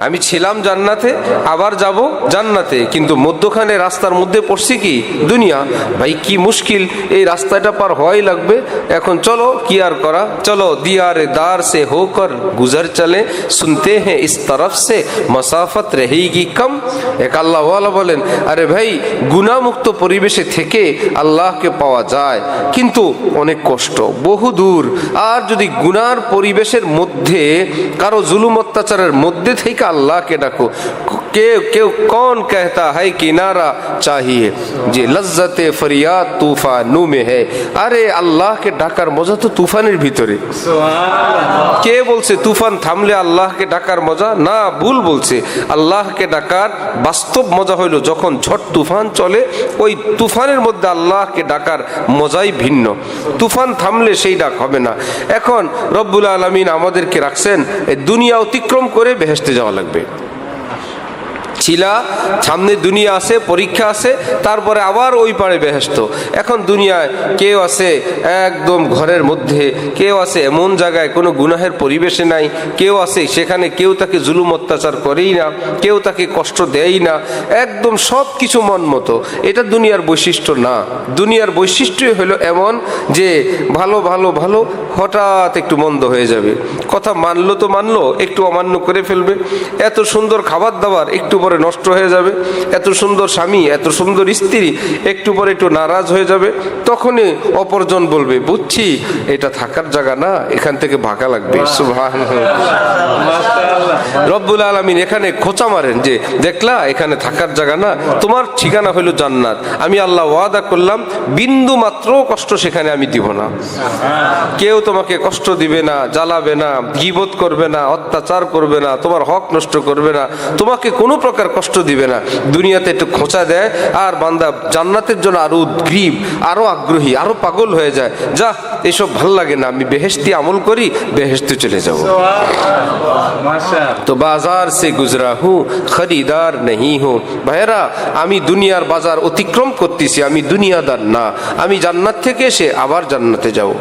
আমি ছিলাম জান্নাতে, আবার যাব জান্নাতে। কিন্তু মধ্যখানে রাস্তার মধ্যে পড়ছি কি? দুনিয়া। ভাই, কি মুশকিল। এই রাস্তাটা পার হওয়াই লাগবে। এখন চলো, কি আর করা? চলো, দিয়ারে দার সে হো কর চলে। শুনতে হ্যাঁ ইস তরফ সে মসাফত রেহেগি কম। এক আল্লাহ বলেন, আরে ভাই গুণামুক্ত পরিবেশে থেকে আল্লাহকে পাওয়া যায়। কিন্তু অনেক কষ্ট, বহু দূর। আর যদি গুনার পরিবেশের মধ্যে, কারও জুলুম অত্যাচারের মধ্যে থেকে আল্লাহকে ডাকো। के क्यों कौन कहता है किनारा चाहिए? যে লজ্জাতে ফরিয়াদ তুফানু মে হে আরে আল্লাহকে ডাকার মজা তো তুফানের ভিতরে কে বলছে তুফান থামলে আল্লাহকে ডাকার মজা না ভুল বলছে আল্লাহকে ডাকার বাস্তব মজা হইল যখন ঝট তুফান চলে ওই তুফানের মধ্যে আল্লাহকে ডাকার মজাই ভিন্ন। তুফান থামলে সেই ডাক হবে না। এখন রব্বুল আলমিন আমাদেরকে রাখছেন এই দুনিয়া অতিক্রম করে বেহেস্তে যাওয়া লাগবে। ছিলা, সামনে দুনিয়া আছে, পরীক্ষা আছে, তারপরে আবার ওই পারে বেহেস্ত এখন দুনিয়ায় কেউ আছে একদম ঘরের মধ্যে, কেউ আছে এমন জায়গায় কোনো গুনাহের পরিবেশে নাই, কেউ আছে সেখানে কেউ তাকে জুলুম অত্যাচার করেই না, কেউ তাকে কষ্ট দেয়ই না, একদম সব কিছু মন মতো। এটা দুনিয়ার বৈশিষ্ট্য না। দুনিয়ার বৈশিষ্ট্যই হলো এমন যে ভালো ভালো ভালো, হঠাৎ একটু মন্দ হয়ে যাবে। কথা মানলো তো মানলো, একটু অমান্য করে ফেলবে। এত সুন্দর খাবার দাবার, একটু পরে নষ্ট হয়ে যাবে। এত সুন্দর স্বামী, এত সুন্দর স্ত্রী, একটু পরে একটু নারাজ হয়ে যাবে। তখনই অপরজন বলবে, বুঝছি, এটা থাকার জায়গা না, এখান থেকে ভাগা লাগবে। সুবহান রব্বুল আলমিন এখানে খোঁচা মারেন যে, দেখলা, এখানে থাকার জায়গা না, তোমার ঠিকানা হইল জান্নাত। আমি আল্লাহ ওয়াদা করলাম, বিন্দু মাত্র কষ্ট সেখানে আমি দিব না। কেউ তোমাকে কষ্ট দিবে না, জ্বালাবে না, গিবত করবে না, অত্যাচার করবে না, তোমার হক নষ্ট করবে না, তোমাকে কোনো প্রকার কষ্ট দিবে না। দুনিয়াতে একটু খোঁচা দেয়, আর বান্দা জান্নাতের জন্য আরও উদ্গ্রীব, আরও আগ্রহী, আরও পাগল হয়ে যায়। যা, এসব ভালো লাগে না, আমি বেহেস্তি আমল করি বেহেস্তে চলে যাব। তো বাজার সে গুজরা হু খরিদার নেই হো। ভাইরা আমি দুনিয়ার বাজার অতিক্রম করতেছি, আমি দুনিয়াদার না। আমি জান্নাত থেকে এসে আবার জান্নাতে যাব।